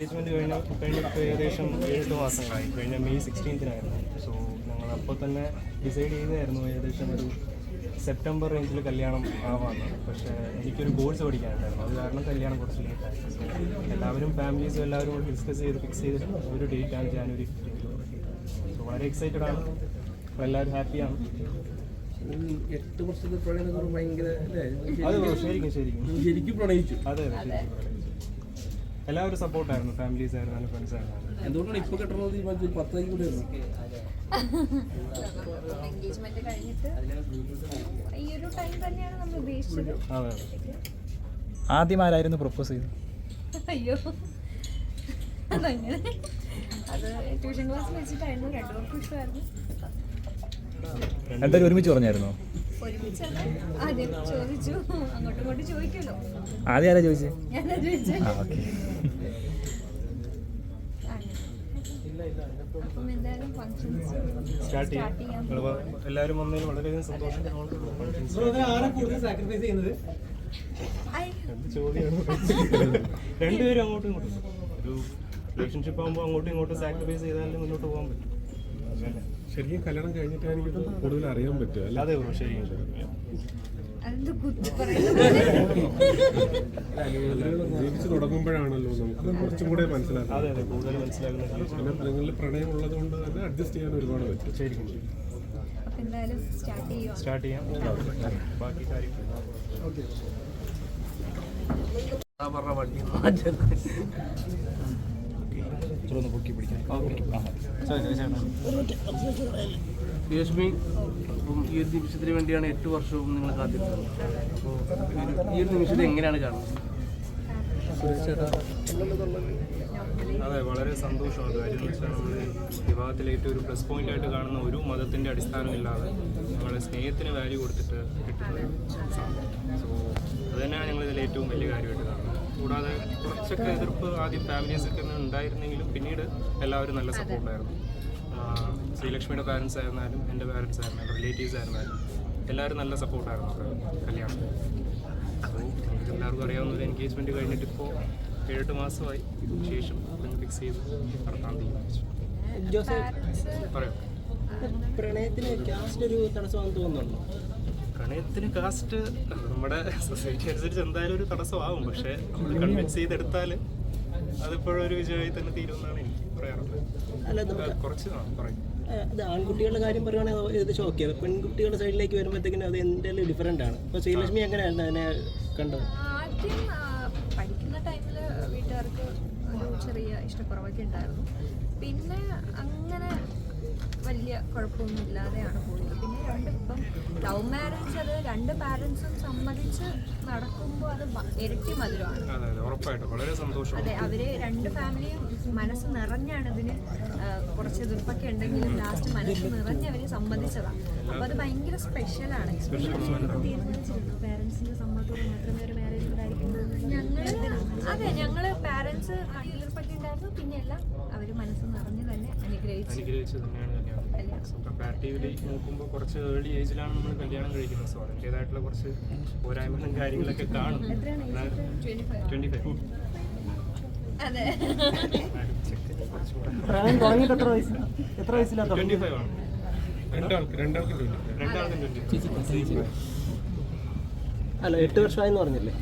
Engagement കഴിഞ്ഞ കഴിഞ്ഞിട്ട് ഏകദേശം ഏഴെട്ട് മാസങ്ങളായി. കഴിഞ്ഞ മെയ് സിക്സ്റ്റീൻത്തിനായിരുന്നു സോ ഞങ്ങൾ അപ്പോൾ തന്നെ ഡിസൈഡ് ചെയ്തായിരുന്നു ഏകദേശം ഒരു സെപ്റ്റംബർ റേഞ്ചിൽ കല്യാണം ആവാമെന്ന് പക്ഷേ എനിക്കൊരു കോഴ്സ് പഠിക്കാനുണ്ടായിരുന്നു. അത് കാരണം കല്യാണം കുറച്ച് ലേറ്റായി സോ എല്ലാവരും ഫാമിലീസും എല്ലാവരും കൂടി ഡിസ്കസ് ചെയ്ത് ഫിക്സ് ചെയ്തിട്ട് ഒരു ഡേറ്റാണ് ജാനുവരി സോ വളരെ എക്സൈറ്റഡ് ആണ്. അപ്പോൾ എല്ലാവരും ഹാപ്പിയാണ് എട്ട് വർഷത്തെ പ്രണയം ഭയങ്കര ശരിക്കും ശരിക്കും. ശരിക്കും പ്രണയിച്ചു. അതെ അതെ ശരിക്കും എല്ലാവരും സപ്പോർട്ടായിരുന്നു ഫാമിലീസ് ആയിരുന്നാലും ഫ്രണ്ട്സ് ആയിരുന്നാലും എന്തുകൊണ്ടാണ് ഇപ്പൊ ഈ തീരുമാനിച്ചത് പത്തായി കൂടെ എൻഗേജ്മെന്റ് കഴിഞ്ഞിട്ട് ഈ ഒരു ടൈം തന്നെയാണ് നമ്മൾ ഉദ്ദേശിച്ചത്. അതെ ആദ്യം ആരായിരുന്നു പ്രൊപ്പോസ് ചെയ്തത്? അയ്യോ. അതങ്ങനെ. അത് ട്യൂഷൻ ക്ലാസ് വെച്ചിട്ടായിരുന്നു. രണ്ടുപേർക്കും ഇഷ്ടമായിരുന്നു. രണ്ടുപേരും ഒരുമിച്ച് പറഞ്ഞായിരുന്നോ? ആദ്യം ചോദിച്ചു. അങ്ങോട്ടും ഇങ്ങോട്ടും ചോദിക്കുമല്ലോ. ആദ്യം ആരാ ഞാനാ ചോദിച്ചേ. ആ ഓക്കെ. ഫങ്ഷൻസ് സ്റ്റാർട്ട് ചെയ്യാം. എല്ലാവരും വന്നതിൽ വളരെയധികം സന്തോഷം ഐ, എന്ത് ചോദ്യമാണ് രണ്ടുപേരും അങ്ങോട്ടും ഇങ്ങോട്ടും. ഒരു റിലേഷൻഷിപ്പ് ആകുമ്പോൾ അങ്ങോട്ടും ഇങ്ങോട്ടും സാക്രിഫൈസ് ചെയ്താലും മുന്നോട്ട് പോകാൻ പറ്റും? ശരിക്കും കല്യാണം കഴിഞ്ഞിട്ടായിരിക്കും കൂടുതൽ അറിയാൻ പറ്റുക അല്ലേ? അതെ ബ്രോ ശരിക്കും ശരിക്കും അതെന്ത് കുത്തി പറയുന്നത് ജീവിച്ചു തുടങ്ങുമ്പോഴാണല്ലോ നമുക്ക് കുറച്ചും കൂടെ മനസ്സിലാക്കുന്നത്. അതെ അതെ കൂടുതൽ മനസ്സിലാക്കുന്ന കാര്യം. നിങ്ങളിൽ പ്രണയം ഉള്ളത് കൊണ്ട് തന്നെ അഡ്ജസ്റ്റ് ചെയ്യാൻ ഒരുപാട് പറ്റും. ശരിക്കും. സ്റ്റാർട്ട് ചെയ്യാം. ബാക്കി കാര്യങ്ങൾ പറഞ്ഞ വണ്ടി പൊക്കി അപ്പം ഈ ഒരു നിമിഷത്തിന് വേണ്ടിയാണ് എട്ട് വർഷവും നിങ്ങൾ കാത്തിരുന്നത്. അപ്പോൾ ഈ ഒരു നിമിഷത്തെ എങ്ങനെയാണ് കാണുന്നത്? അതെ വളരെ സന്തോഷമാണ് കാര്യം എന്ന് വെച്ചാൽ നമ്മൾ വിവാഹത്തിലെ ഏറ്റവും ഒരു പ്ലസ് പോയിന്റ് ആയിട്ട് കാണുന്ന ഒരു മതത്തിന്റെ അടിസ്ഥാനമില്ലാതെ നമ്മളെ സ്നേഹത്തിന് വാല്യൂ കൊടുത്തിട്ട് കിട്ടുന്ന സോ അത് തന്നെയാണ് ഞങ്ങൾ ഇതിൽ ഏറ്റവും വലിയ കാര്യമായിട്ട് കാണുന്നത്. കൂടാതെ കുറച്ചൊക്കെ എതിർപ്പ് ആദ്യം ഫാമിലീസൊക്കെ ഉണ്ടായിരുന്നെങ്കിലും പിന്നീട് എല്ലാവരും നല്ല സപ്പോർട്ടായിരുന്നു ശ്രീലക്ഷ്മിയുടെ പാരൻസ് ആയിരുന്നാലും എന്റെ പാരൻസ് ആയിരുന്നാലും റിലേറ്റീവ്സ് ആയിരുന്നാലും എല്ലാവരും നല്ല സപ്പോർട്ടായിരുന്നു കല്യാണം. അപ്പോൾ എല്ലാവർക്കും അറിയാവുന്ന ഒരു എൻഗേജ്മെന്റ് കഴിഞ്ഞിട്ട് ഇപ്പോൾ ഏഴെട്ട് മാസമായി. ശേഷം നിങ്ങൾ ഫിക്സ് ചെയ്ത് നടത്താൻ തീരുമാനിച്ചു. പറയാം. പ്രണയത്തിന് കാസ്റ്റ് ഒരു തടസ്സമാണെന്ന് തോന്നുന്നുണ്ടോ? പ്രണയത്തിന് കാസ്റ്റ് നമ്മുടെ സൊസൈറ്റി അനുസരിച്ച് എന്തായാലും ഒരു തടസ്സമാവും. പക്ഷെ നമ്മൾ കൺവിൻസ് ചെയ്തെടുത്താൽ അതിപ്പോഴൊരു വിജയമായി തന്നെ തീരുമെന്നാണ് എനിക്ക് പറയാറുള്ളത് കുറച്ച് ആ, അത് ആൺകുട്ടികളുടെ കാര്യം പറയുകയാണെങ്കിൽ ഏകദേശം ഓക്കെ പെൺകുട്ടികളുടെ സൈഡിലേക്ക് വരുമ്പോഴത്തേക്കിനും അത് എന്തായാലും ഡിഫറെന്റ് ആണ്. ഇപ്പോൾ ശ്രീലക്ഷ്മി എങ്ങനെയായിരുന്നു അതിനെ കണ്ടത്? ആദ്യം പഠിക്കുന്ന ടൈമിൽ വീട്ടുകാർക്ക് ഒരു ചെറിയ ഇഷ്ടക്കുറവൊക്കെ ഉണ്ടായിരുന്നു. പിന്നെ അങ്ങനെ വലിയ കുഴപ്പമൊന്നും ഇല്ലാതെയാണ് പോയത്. പിന്നെ രണ്ട് ഇപ്പം ലവ് മാരേജ് അത് രണ്ട് പാരൻസും സമ്മതിച്ച് നടക്കുമ്പോൾ അത് ഇരട്ടി മധുരമാണ്. അതെ അതെ വളരെ സന്തോഷമാണ്. അതെ അവർ രണ്ട് ഫാമിലിയും മനസ്സ് നിറഞ്ഞാണ് ഇതിന് കുറച്ച് എതിർപ്പൊക്കെ ഉണ്ടെങ്കിലും ലാസ്റ്റ് മനസ്സ് നിറഞ്ഞ് അവർ സമ്മതിച്ചതാണ്. അപ്പൊ അത് ഭയങ്കര സ്പെഷ്യലാണ് തീരുമാനിച്ചിരുന്നു. പാരൻസിന്റെ സമ്മതത്തോടെ മാത്രമേ ഒരു മാരേജ് ഉണ്ടായിരിക്കുള്ളൂ ഞങ്ങൾ അതെ ഞങ്ങൾ എതിർപ്പൊക്കെ ഉണ്ടായിരുന്നു പിന്നെ എല്ലാം അവർ മനസ്സ് നിറഞ്ഞ് തന്നെ അനുഗ്രഹിച്ചു. അനുഗ്രഹിച്ചു തന്നെയാണ് കമ്പാരിറ്റീവ്ലി നോക്കുമ്പോൾ കുറച്ച് ഏർലി ഏജിലാണ് നമ്മൾ കല്യാണം കഴിക്കുന്നത്. സോ അതിന്റെതായിട്ടുള്ള കുറച്ച് പോരായ്മകളും കാര്യങ്ങളൊക്കെ കാണും. ട്വന്റി ഫൈവ് അതെ. തുടങ്ങിയിട്ട് എത്ര വയസ്സ്? എത്ര വയസ്സിലാണ് ട്വന്റി ഫൈവ് ആണ്. രണ്ടാൾക്ക് രണ്ടാൾക്കും വേണ്ടി രണ്ടാൾക്കും ട്വന്റി അല്ല എട്ട് വർഷമായെന്ന് പറഞ്ഞില്ലേ?